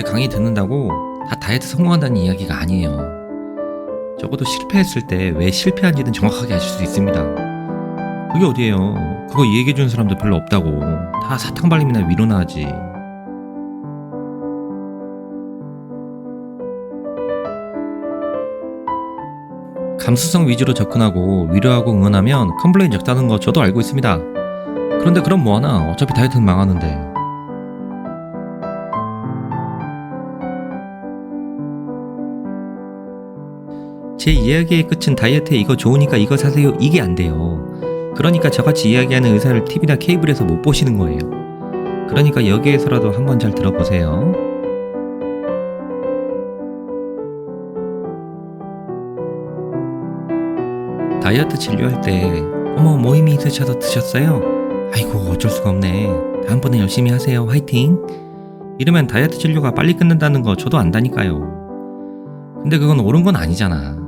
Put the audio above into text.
제 강의 듣는다고 다 다이어트 성공한다는 이야기가 아니에요. 적어도 실패했을 때 왜 실패한지는 정확하게 아실 수 있습니다. 그게 어디예요? 그거 얘기해 주는 사람도 별로 없다고. 다 사탕 발림이나 위로나 하지. 감수성 위주로 접근하고 위로하고 응원하면 컴플레인 적다는 거 저도 알고 있습니다. 그런데 그럼 뭐하나? 어차피 다이어트는 망하는데. 제 이야기의 끝은 다이어트에 이거 좋으니까 이거 사세요 이게 안 돼요. 그러니까 저같이 이야기하는 의사를 TV나 케이블에서 못 보시는 거예요. 그러니까 여기에서라도 한번 잘 들어보세요. 다이어트 진료할 때 어머 모임이 있으셔서 드셨어요? 아이고 어쩔 수가 없네. 다음번에 열심히 하세요. 화이팅. 이러면 다이어트 진료가 빨리 끝난다는 거 저도 안다니까요. 근데 그건 옳은 건 아니잖아.